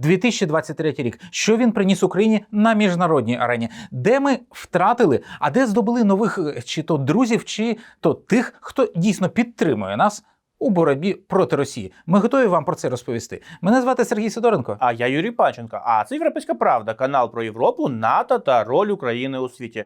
2023 рік. Що він приніс Україні на міжнародній арені? Де ми втратили, а де здобули нових е, чи то друзів, чи то тих, хто дійсно підтримує нас у боротьбі проти Росії? Ми готові вам про це розповісти. Мене звати Сергій Сидоренко. А я Юрій Панченко. А це Європейська Правда, канал про Європу, НАТО та роль України у світі.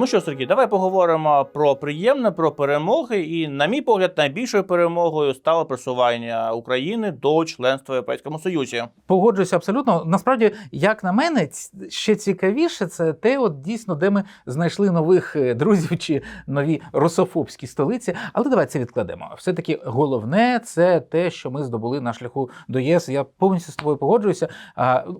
Ну що, Сергій, давай поговоримо про приємне, про перемоги. І, на мій погляд, найбільшою перемогою стало просування України до членства в Європейському Союзі. Погоджуюся абсолютно. Насправді, як на мене, ще цікавіше це те, от дійсно, де ми знайшли нових е, друзів чи нові русофобські столиці. Але давай це відкладемо. Все таки головне це те, що ми здобули на шляху до ЄС. Я повністю з тобою погоджуюся.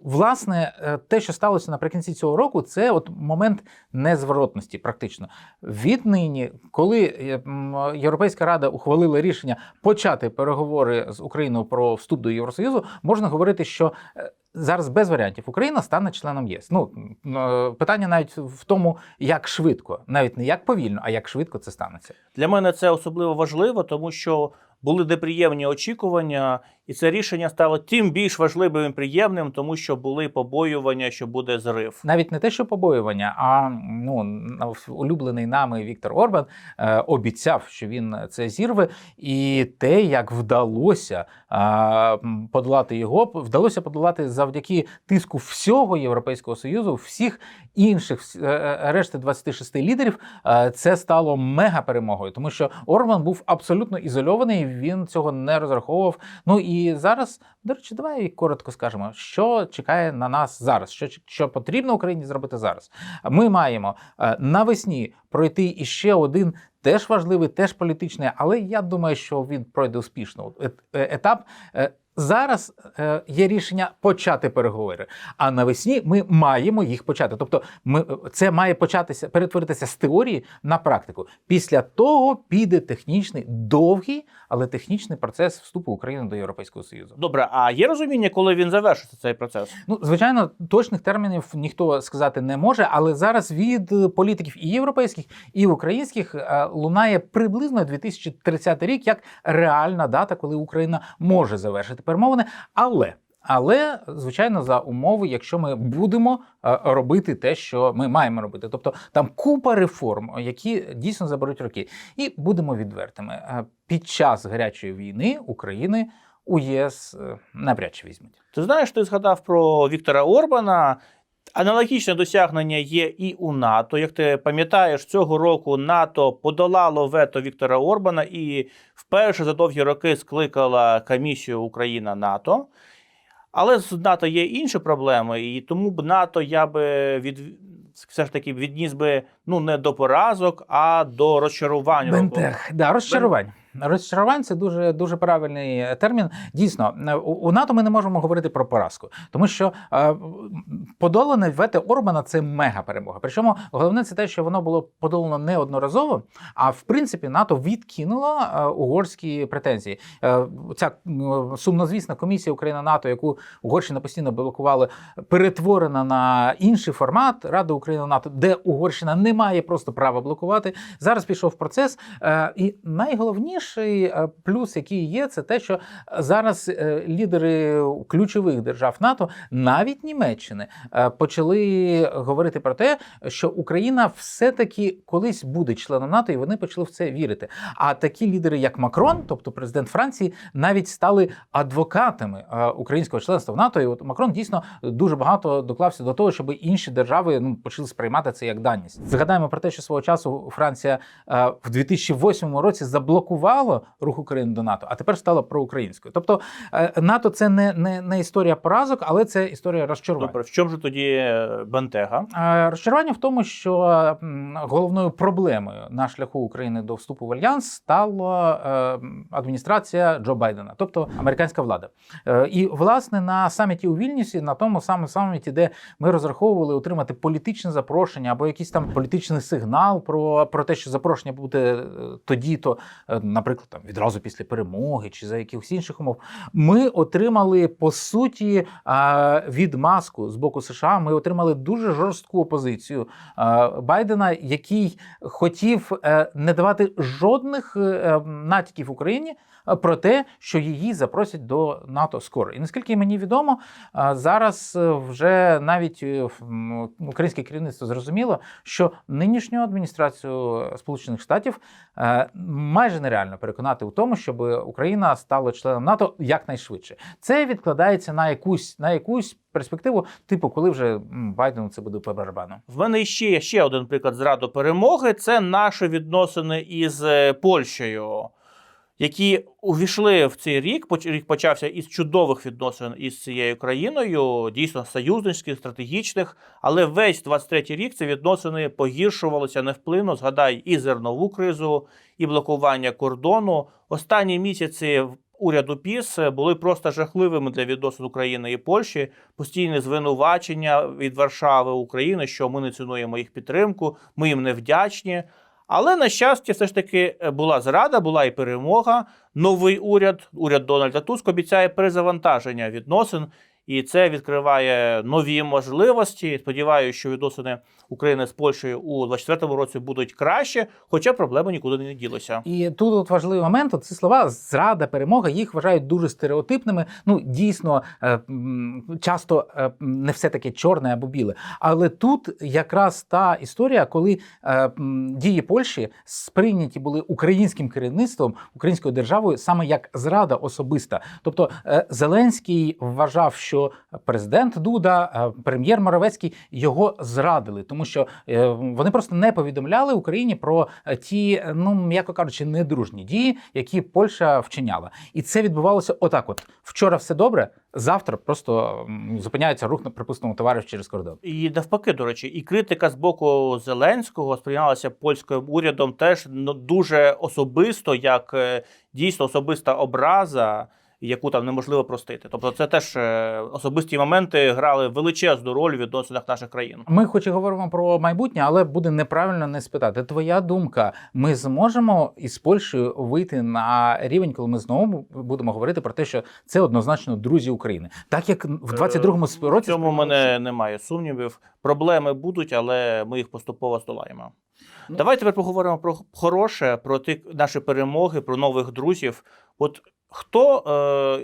Власне, е, те, що сталося наприкінці цього року, це от момент незворотності, практично. Віднині, коли е, Європейська Рада ухвалила рішення почати переговори з Україною про вступ до Євросоюзу, можна говорити, що е, зараз без варіантів Україна стане членом ЄС. Ну е, питання навіть в тому, як швидко, навіть не як повільно, а як швидко це станеться. Для мене це особливо важливо, тому що були неприємні очікування, і це рішення стало тим більш важливим і приємним, тому що були побоювання, що буде зрив. Навіть не те, що побоювання, а ну улюблений нами Віктор Орбан е, обіцяв, що він це зірве, і те, як вдалося е, подолати його, вдалося подолати завдяки тиску всього Європейського союзу, всіх інших е, е, решти 26 лідерів. е, Це стало мега перемогою, тому що Орбан був абсолютно ізольований. Він цього не розраховував. Ну і зараз, до речі, давай коротко скажемо, що чекає на нас зараз, що, що потрібно Україні зробити зараз. Ми маємо е, навесні пройти іще один. Теж важливий, теж політичний, але я думаю, що він пройде успішно. Е, Етап е, зараз е, є рішення почати переговори. А навесні ми маємо їх почати. Тобто, ми це має початися перетворитися з теорії на практику. Після того піде технічний довгий, але технічний процес вступу України до Європейського Союзу. Добре, а є розуміння, коли він завершиться цей процес? Ну, звичайно, точних термінів ніхто сказати не може, але зараз від політиків і європейських, і українських е, лунає приблизно 2030 рік як реальна дата, коли Україна може завершити перемовини. Але але звичайно за умови, якщо ми будемо е, робити те, що ми маємо робити, тобто там купа реформ, які дійсно заберуть роки, і будемо відвертими. Е, Під час гарячої війни України у ЄС е, навряд чи візьмуть. Ти знаєш, ти згадав про Віктора Орбана. Аналогічне досягнення є і у НАТО. Як ти пам'ятаєш, цього року НАТО подолало вето Віктора Орбана і вперше за довгі роки скликала комісію Україна НАТО. Але з НАТО є інші проблеми, і тому б НАТО я би від все ж таки відніс би ну не до поразок, а до розчарування. Бентег, да, розчарувань. Розчарувань це дуже дуже правильний термін. Дійсно, у, у НАТО ми не можемо говорити про поразку, тому що е, подолане вето Орбана це мега перемога. Причому головне це те, що воно було подолано неодноразово. А в принципі, НАТО відкинуло е, угорські претензії. Е, ця м, сумнозвісна комісія Україна НАТО, яку Угорщина постійно блокувала, перетворена на інший формат Ради України НАТО, де Угорщина не має просто права блокувати. Зараз пішов процес. Е, і найголовніший е, плюс, який є, це те, що зараз е, лідери ключових держав НАТО, навіть Німеччини, е, почали говорити про те, що Україна все-таки колись буде членом НАТО, і вони почали в це вірити. А такі лідери, як Макрон, тобто президент Франції, навіть стали адвокатами українського членства в НАТО. І от Макрон дійсно дуже багато доклався до того, щоб інші держави ну почали сприймати це як даність. Згадаємо про те, що свого часу Франція в 2008 році заблокувала рух України до НАТО, а тепер стала проукраїнською. Тобто е, НАТО це не, не, не історія поразок, але це історія розчарувань. Добре, в чому ж тоді е, Бентега? Е, Розчарування в тому, що головною проблемою на шляху України до вступу в альянс стала адміністрація Джо Байдена, тобто американська влада. І власне на саміті у Вільнюсі, на тому самому саміті, де ми розраховували отримати політичне запрошення або якийсь там політичний сигнал про, про те, що запрошення буде тоді-то на наприклад, там відразу після перемоги чи за якихось інших умов, ми отримали по суті відмазку з боку США. Ми отримали дуже жорстку опозицію Байдена, який хотів е, не давати жодних е, натяків Україні е, про те, що її запросять до НАТО скоро. І наскільки мені відомо, зараз вже навіть українське керівництво зрозуміло, що нинішню адміністрацію Сполучених Штатів майже нереально переконати у тому, щоб Україна стала членом НАТО якнайшвидше. Це відкладається на якусь на якусь перспективу, типу, коли вже Байдену це буде по. В мене ще є ще один приклад зраду перемоги. Це наші відносини із е, Польщею, які увійшли в цей рік. Рік почався із чудових відносин із цією країною, дійсно союзницьких, стратегічних. Але весь 23-й рік ці відносини погіршувалися невплинно. Згадай і зернову кризу, і блокування кордону. Останні місяці уряду ПІС були просто жахливими для відносин України і Польщі постійне звинувачення від Варшави України, що ми не цінуємо їх підтримку, ми їм не вдячні. Але на щастя, все ж таки е, була зрада, була і перемога. Новий уряд, уряд Дональда Туск обіцяє перезавантаження відносин, і це відкриває нові можливості. Сподіваюся, що відносини України з Польщею у 2024 році будуть краще, хоча проблеми нікуди не ділися. І тут от важливий момент: от ці слова зрада, перемога, їх вважають дуже стереотипними. Ну дійсно е, часто е, не все таке чорне або біле. Але тут якраз та історія, коли е, дії Польщі сприйняті були українським керівництвом, українською державою саме як зрада особиста. Тобто Зеленський вважав, що президент Дуда, е, прем'єр Моровецький його зрадили, тому що е, вони просто не повідомляли Україні про е, ті, ну м'яко кажучи, недружні дії, які Польща вчиняла. І це відбувалося отак: от вчора все добре, завтра просто зупиняється рух, припустимо, товарів через кордон. І навпаки, до речі, і критика з боку Зеленського сприймалася польським урядом теж ну, дуже особисто, як дійсно особиста образа, яку там неможливо простити. Тобто, це теж е, особисті моменти грали величезну роль у відносинах наших країн. Ми хоч і говоримо про майбутнє, але буде неправильно не спитати. Твоя думка, ми зможемо із Польщею вийти на рівень, коли ми знову будемо говорити про те, що це однозначно друзі України, так як в 22-му В цьому мене немає сумнівів. Проблеми будуть, але ми їх поступово здолаємо. Ну. Давай тепер поговоримо про хороше, про ті наші перемоги, про нових друзів. От хто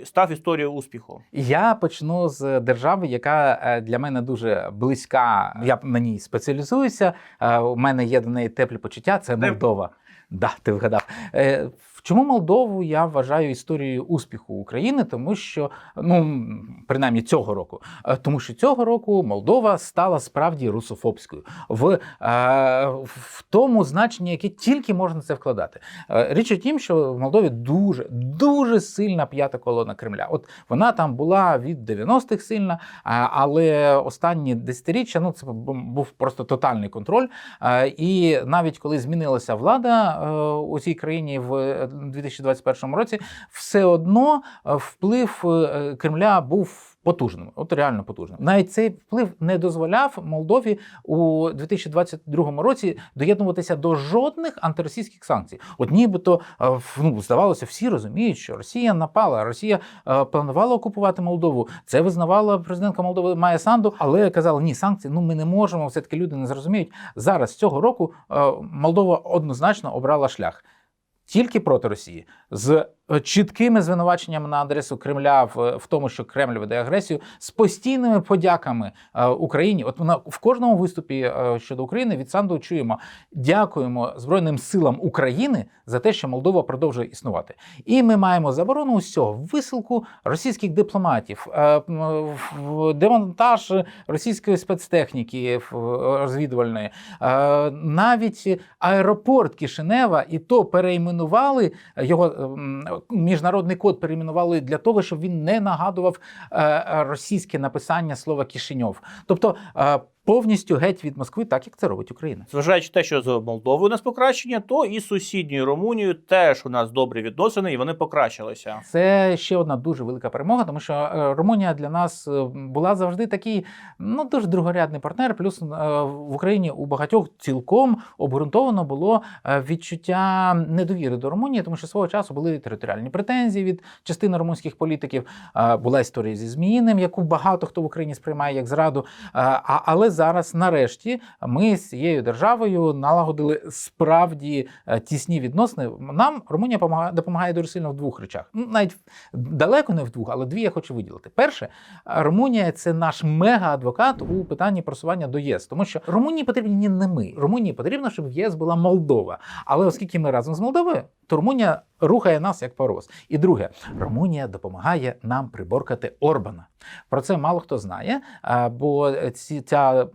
е, став історією успіху? Я почну з держави, яка е, для мене дуже близька. Я на ній спеціалізуюся. Е, У мене є до неї теплі почуття. Це? Молдова. Да, ти вгадав. Чому Молдову я вважаю історією успіху України, тому що ну принаймні цього року, Е, тому що цього року Молдова стала справді русофобською в, е, в тому значенні, яке тільки можна це вкладати. Е, Річ у тім, що в Молдові дуже дуже сильна п'ята колона Кремля. От вона там була від 90-х сильна, але останні десятиріччя ну це був просто тотальний контроль. І навіть коли змінилася влада у цій країні в 2021 році, все одно е, вплив е, Кремля був. Потужним, от реально потужним. Навіть цей вплив не дозволяв Молдові у 2022 році доєднуватися до жодних антиросійських санкцій. От нібито е, ну, здавалося, всі розуміють, що Росія напала, Росія планувала окупувати Молдову. Це визнавала президентка Молдови Майя Санду, але казали, ні, санкції ну ми не можемо. Все таки люди не зрозуміють. Зараз цього року Молдова однозначно обрала шлях. Тільки проти Росії. З чіткими звинуваченнями на адресу Кремля в, в тому, що Кремль веде агресію, з постійними подяками е, Україні. От вона в кожному виступі е, щодо України від Санду чуємо дякуємо Збройним силам України за те, що Молдова продовжує існувати. І ми маємо заборону усього висилку російських дипломатів, е, в- демонтаж російської спецтехніки в- розвідувальної, Е, навіть аеропорт Кишинева, і то перейменували його міжнародний код перейменували для того, щоб він не нагадував е, російське написання слова Кишиньов. Тобто е, повністю геть від Москви, так як це робить Україна. Зважаючи те, що з Молдовою у нас покращення, то і з сусідньою Румунією теж у нас добрі відносини, і вони покращилися. Це ще одна дуже велика перемога, тому що е, Румунія для нас е, була завжди такий ну дуже другорядний партнер. Плюс е, в Україні у багатьох цілком обґрунтовано було відчуття недовіри до Румунії, тому що свого часу були територіальні претензії від частини румунських політиків. Була історія зі Зміїним, яку багато хто в Україні сприймає як зраду. Але зараз, нарешті, ми з цією державою налагодили справді е, тісні відносини. Нам Румунія помагає, допомагає дуже сильно в двох речах. Ну, навіть далеко не в двох, але дві я хочу виділити. Перше, Румунія це наш мега-адвокат у питанні просування до ЄС, тому що Румунії потрібні не ми. Румунії потрібно, щоб в ЄС була Молдова. Але оскільки ми разом з Молдовою, то Румунія рухає нас як паровоз. І друге, Румунія допомагає нам приборкати Орбана. Про це мало хто знає, бо ця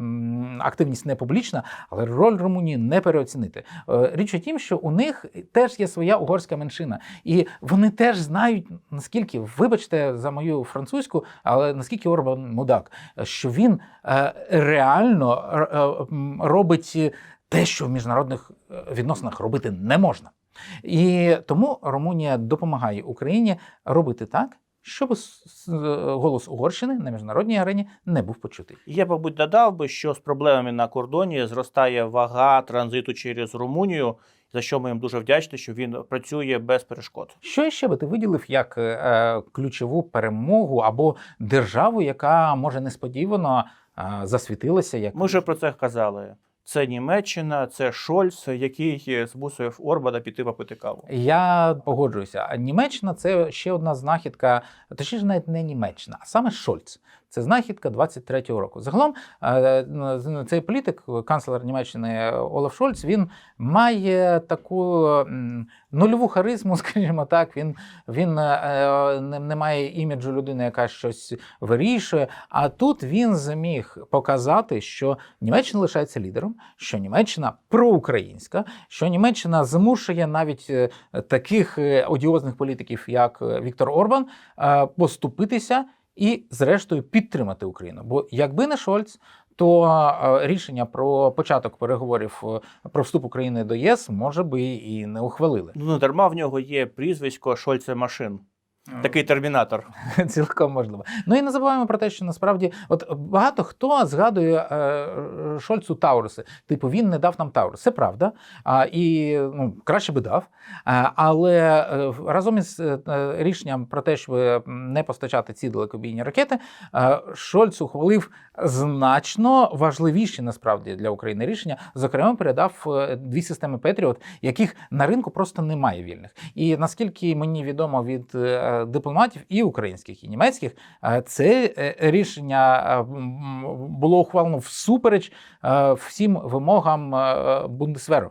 активність не публічна, але роль Румунії не переоцінити. Е, Річ у тім, що у них теж є своя угорська меншина, і вони теж знають, наскільки, вибачте за мою французьку, але наскільки Орбан мудак, що він е, реально е, робить те, що в міжнародних відносинах робити не можна. І тому Румунія допомагає Україні робити так, щоб голос Угорщини на міжнародній арені не був почутий. Я, мабуть, додав би, що з проблемами на кордоні зростає вага транзиту через Румунію, за що ми їм дуже вдячні, що він працює без перешкод. Що ще би ти виділив як е, ключову перемогу або державу, яка може несподівано е, засвітилася як Ми вже про це казали. Це Німеччина, це Шольц, який змусив Орбана піти попити каву. Я погоджуюся. Німеччина це ще одна знахідка, точніше, навіть не Німеччина, а саме Шольц. Це знахідка 23-го року. Загалом е, цей політик, канцлер Німеччини Олаф Шольц, він має таку нульову харизму, скажімо так. Він, він е, не, має іміджу людини, яка щось вирішує. А тут він зміг показати, що Німеччина лишається лідером, що Німеччина проукраїнська, що Німеччина змушує навіть е, таких одіозних політиків, як Віктор Орбан, поступитися і, зрештою, підтримати Україну. Бо якби не Шольц, то е, рішення про початок переговорів е, про вступ України до ЄС може би і не ухвалили. Ну дарма в нього є прізвисько Шольце Машин. Такий термінатор. Цілком можливо. Ну і не забуваємо про те, що насправді от багато хто згадує е, Шольцу Тауруси. Типу, він не дав нам Таурус. Це правда. А, і ну, краще би дав. А, але е, разом із е, рішенням про те, щоб не постачати ці далекобійні ракети, е, Шольц ухвалив значно важливіші насправді для України рішення. Зокрема, передав е, дві системи Петріот, яких на ринку просто немає вільних. І наскільки мені відомо від е, дипломатів і українських, і німецьких, е, це е, рішення е, було ухвалено всупереч всім вимогам Бундесверу.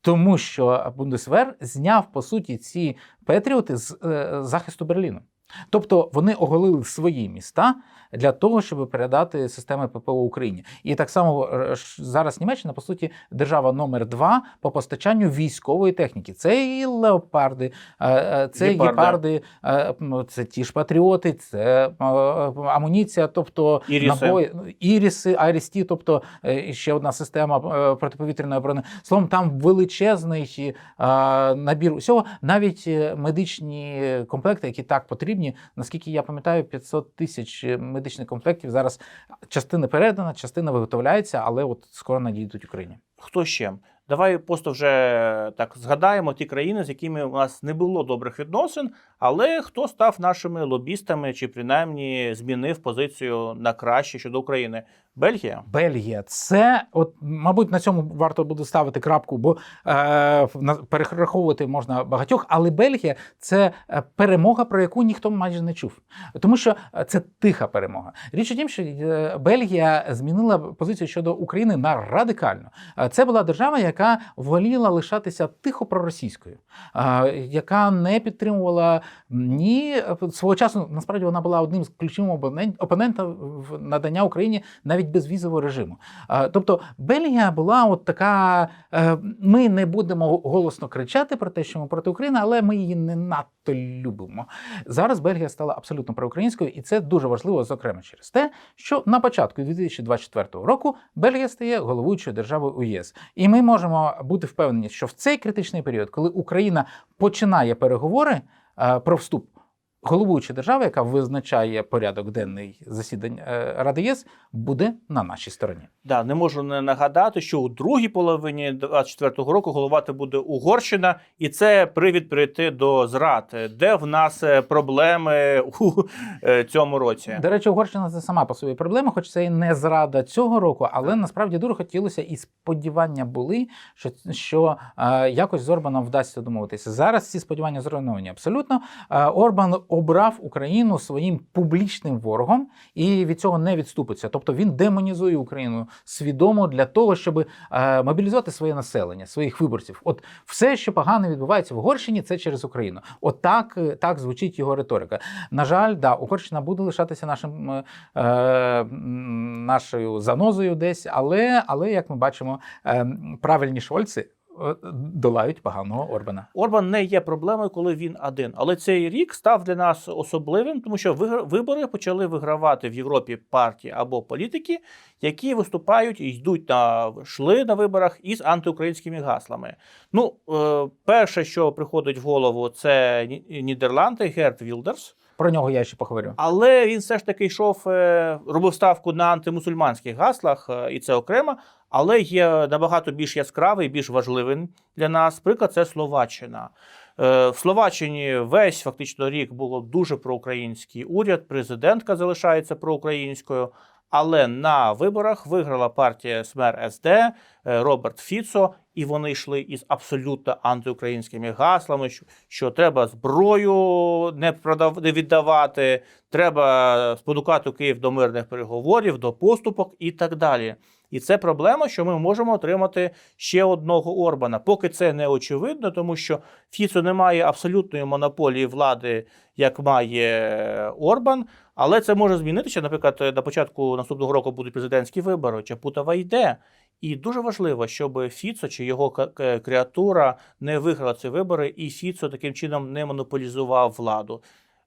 Тому що Бундесвер зняв по суті ці Петріоти з захисту Берліну. Тобто вони оголили свої міста для того, щоб передати системи ППО Україні. І так само е, зараз Німеччина, по суті, держава номер два по постачанню військової техніки. Це і леопарди, е, е, це Гепарди. гепарди, е, це ті ж патріоти, це амуніція, тобто Іріси. набої, іріси, Айрісті, тобто ще одна система протиповітряної оборони. Словом, там величезний набір усього, навіть медичні комплекти, які так потрібні. Наскільки я пам'ятаю, 500 тисяч медичних комплектів зараз частина передана, частина виготовляється, але от скоро надійдуть Україні. Хто ще? Давай просто вже так згадаємо ті країни, з якими у нас не було добрих відносин, але хто став нашими лобістами чи принаймні змінив позицію на краще щодо України? Бельгія. Бельгія, це от, мабуть, на цьому варто буде ставити крапку, бо е, перераховувати можна багатьох, але Бельгія це е, перемога, про яку ніхто майже не чув. Тому що е, це тиха перемога. Річ у тім, що е, Бельгія змінила позицію щодо України на радикальну. Це була держава, яка воліла лишатися тихо проросійською, яка не підтримувала ні свого часу. Насправді вона була одним з ключових опонент- опонентів надання Україні навіть навіть безвізового режиму. Тобто Бельгія була от така. е, Ми не будемо голосно кричати про те, що ми проти України, але ми її не надто любимо. Зараз Бельгія стала абсолютно проукраїнською, і це дуже важливо, зокрема через те, що на початку 2024 року Бельгія стає головуючою державою у ЄС. І ми можемо бути впевнені, що в цей критичний період, коли Україна починає переговори е, про вступ. Головуюча держава, яка визначає порядок денний засідань е, Ради ЄС, буде на нашій стороні. Да, не можу не нагадати, що у другій половині 24-го року головати буде Угорщина, і це привід прийти до зрад, де в нас е, проблеми у е, цьому році. До речі, Угорщина це сама по собі проблема, хоч це і не зрада цього року, але насправді дуже хотілося і сподівання були, що, що е, якось з Орбаном вдасться домовитися. Зараз ці сподівання зруйновані абсолютно. Е, Орбан обрав Україну своїм публічним ворогом і від цього не відступиться. Тобто він демонізує Україну свідомо для того, щоб е, мобілізувати своє населення, своїх виборців. От все, що погано відбувається в Угорщині, це через Україну. От так, е, так звучить його риторика. На жаль, да, Угорщина буде лишатися нашим е, е, нашою занозою десь, але, але як ми бачимо, е, правильні шольці долають поганого Орбана. Орбан не є проблемою, коли він один. Але цей рік став для нас особливим, тому що вибори почали вигравати в Європі партії або політики, які виступають і йдуть на йшли на виборах із антиукраїнськими гаслами. Ну, е, перше, що приходить в голову, це Нідерланди, Герт Вілдерс. Про нього я ще поговорю. Але він все ж таки йшов, е, робив ставку на антимусульманських гаслах, е, і це окремо. Але є набагато більш яскравий, більш важливий для нас. Приклад це Словаччина. Е, В Словаччині весь фактично рік було дуже проукраїнський уряд. Президентка залишається проукраїнською. Але на виборах виграла партія СМЕР СД е, Роберт Фіцо, і вони йшли із абсолютно антиукраїнськими гаслами, що, що треба зброю не продав, не віддавати, треба спонукати Київ до мирних переговорів, до поступок і так далі. І це проблема, що ми можемо отримати ще одного Орбана. Поки це не очевидно, тому що Фіцо не має абсолютної монополії влади, як має Орбан. Але це може змінитися. Наприклад, на початку наступного року будуть президентські вибори. Чапутова йде. І дуже важливо, щоб Фіцо чи його креатура не виграла ці вибори, і Фіцо таким чином не монополізував владу.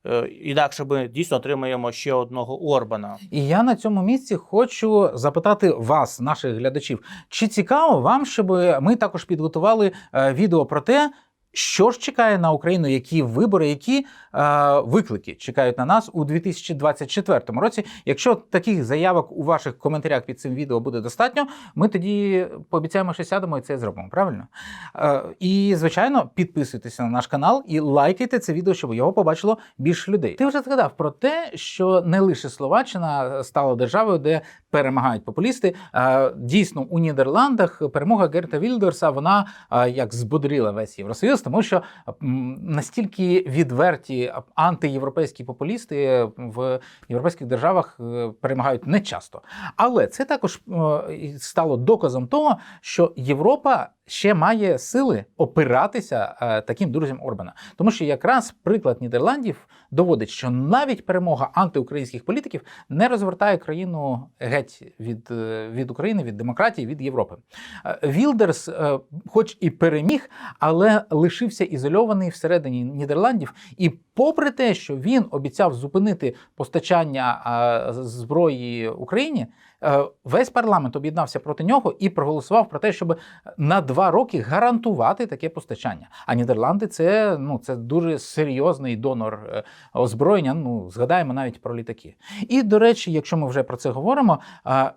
Е, Інакше ми дійсно отримаємо ще одного Орбана. І я на цьому місці хочу запитати вас, наших глядачів, чи цікаво вам, щоб ми також підготували е, відео про те, що ж чекає на Україну, які вибори, які е, виклики чекають на нас у 2024 році. Якщо таких заявок у ваших коментарях під цим відео буде достатньо, ми тоді пообіцяємо, що сядемо і це зробимо. Правильно? Е, і звичайно, підписуйтеся на наш канал і лайкайте це відео, щоб його побачило більше людей. Ти вже згадав про те, що не лише Словаччина стала державою, де перемагають популісти. Е, Дійсно, у Нідерландах перемога Герта Вільдерса вона е, як збодрила весь Євросоюз, тому що настільки відверті антиєвропейські популісти в європейських державах е, перемагають не часто. Але це також стало доказом того, що Європа ще має сили опиратися е, таким друзям Орбана. Тому що якраз приклад Нідерландів доводить, що навіть перемога антиукраїнських політиків не розвертає країну геть від, е, від України, від демократії, від Європи. Е, Вілдерс, е, хоч і переміг, але лишився ізольований всередині Нідерландів. І попри те, що він обіцяв зупинити постачання зброї Україні, весь парламент об'єднався проти нього і проголосував про те, щоб на два роки гарантувати таке постачання. А Нідерланди це, ну, це дуже серйозний донор е, озброєння. Ну, згадаємо навіть про літаки. І до речі, якщо ми вже про це говоримо, е,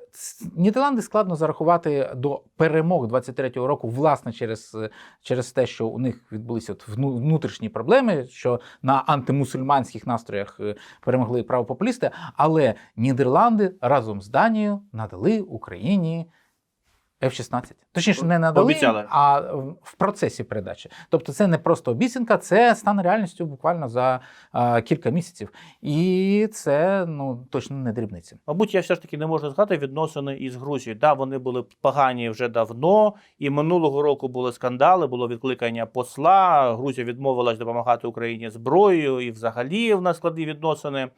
Нідерланди складно зарахувати до перемог 23-го року, власне, через, е, через те, що у них відбулися от внутрішні проблеми, що на антимусульманських настроях е, перемогли правопопулісти. Але Нідерланди разом з Данією надали Україні. F-16. Точніше, не надали, Обіцяли. а в процесі передачі. Тобто, це не просто обіцянка, це стане реальністю буквально за а, кілька місяців. І це ну точно не дрібниці. Мабуть, я все ж таки не можу згадати відносини із Грузією. Да, вони були погані вже давно, і минулого року були скандали, було відкликання посла. Грузія відмовилась допомагати Україні зброєю, і взагалі в нас складні відносини.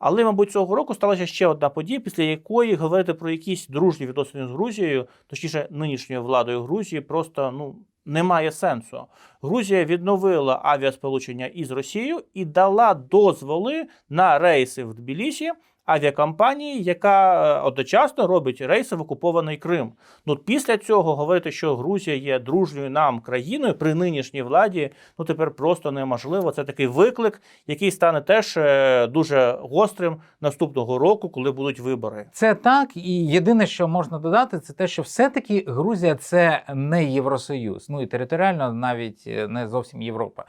Але, мабуть, цього року сталася ще одна подія, після якої говорити про якісь дружні відносини з Грузією, точніше, нинішньою владою Грузії, просто ну немає сенсу. Грузія відновила авіасполучення із Росією і дала дозволи на рейси в Тбілісі авіакомпанії, яка е, одночасно робить рейси в окупований Крим. Ну після цього говорити, що Грузія є дружньою нам країною при нинішній владі, ну тепер просто неможливо. Це такий виклик, який стане теж е, дуже гострим наступного року, коли будуть вибори. Це так, і єдине, що можна додати, це те, що все-таки Грузія це не Євросоюз. Ну і територіально навіть е, не зовсім Європа.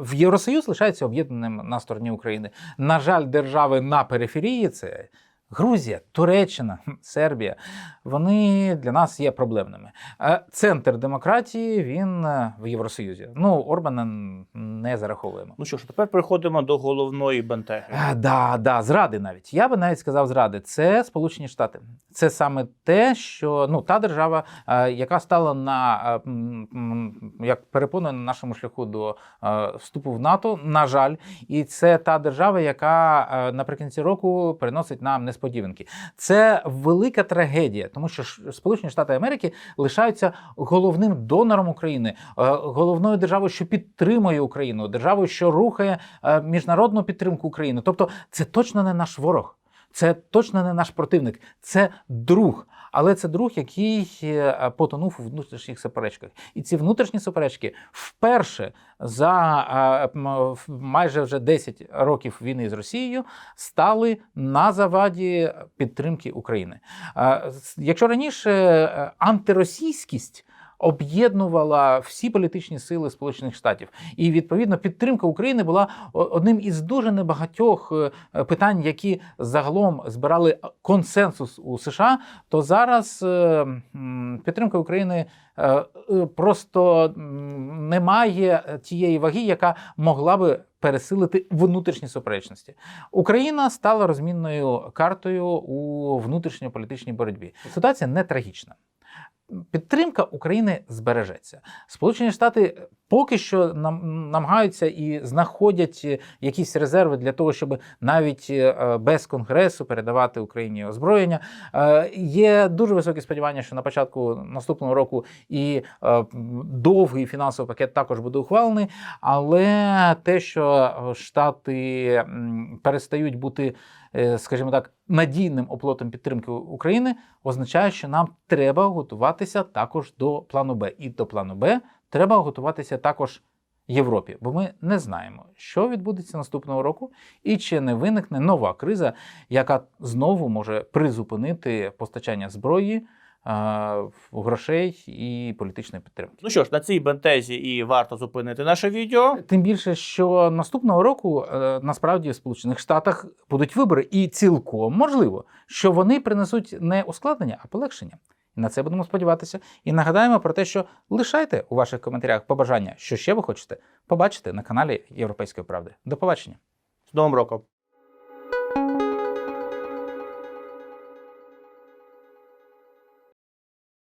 В Євросоюз лишається об'єднаним на стороні України. На жаль, держави на периферії це. Грузія, Туреччина, Сербія, вони для нас є проблемними. Центр демократії він е, в Євросоюзі. Ну, Орбана не зараховуємо. Ну що ж, тепер переходимо до головної бентеги. Да, да, зради навіть. Я би навіть сказав зради. Це Сполучені Штати. Це саме те, що ну та держава, е, яка стала на е, як перепоною на нашому шляху до вступу в НАТО. На жаль, і це та держава, яка наприкінці року приносить нам несподіванки. Це велика трагедія, тому що Сполучені Штати Америки лишаються головним донором України, е, головною державою, що підтримує Україну, державою, що рухає е, міжнародну підтримку України. Тобто, це точно не наш ворог. Це точно не наш противник, це друг. Але це друг, який е, потонув у внутрішніх суперечках. І ці внутрішні суперечки вперше за е, майже вже 10 років війни з Росією стали на заваді підтримки України. Е, Якщо раніше антиросійськість об'єднувала всі політичні сили Сполучених Штатів, і відповідно підтримка України була одним із дуже небагатьох е, питань, які загалом збирали консенсус у США, то зараз е, підтримка України е, просто м, не має тієї ваги, яка могла би пересилити внутрішні суперечності. Україна стала розмінною картою у внутрішньополітичній боротьбі. Ситуація не трагічна. Підтримка України збережеться. Сполучені Штати поки що нам намагаються і знаходять е, якісь резерви для того, щоб навіть е, без конгресу передавати Україні озброєння. Е, Є дуже високі сподівання, що на початку наступного року і е, довгий фінансовий пакет також буде ухвалений. Але те, що е, Штати перестають бути, е, скажімо так, надійним оплотом підтримки України, означає, що нам треба готуватися також до плану Б. І до плану Б треба готуватися також Європі, бо ми не знаємо, що відбудеться наступного року, і чи не виникне нова криза, яка знову може призупинити постачання зброї, е, грошей і політичної підтримки. Ну що ж, на цій бентезі і варто зупинити наше відео. Тим більше, що наступного року е, насправді в Сполучених Штатах будуть вибори, і цілком можливо, що вони принесуть не ускладнення, а полегшення. І на це будемо сподіватися. І нагадаємо про те, що лишайте у ваших коментарях побажання, що ще ви хочете побачити на каналі Європейської правди. До побачення. З Новим роком!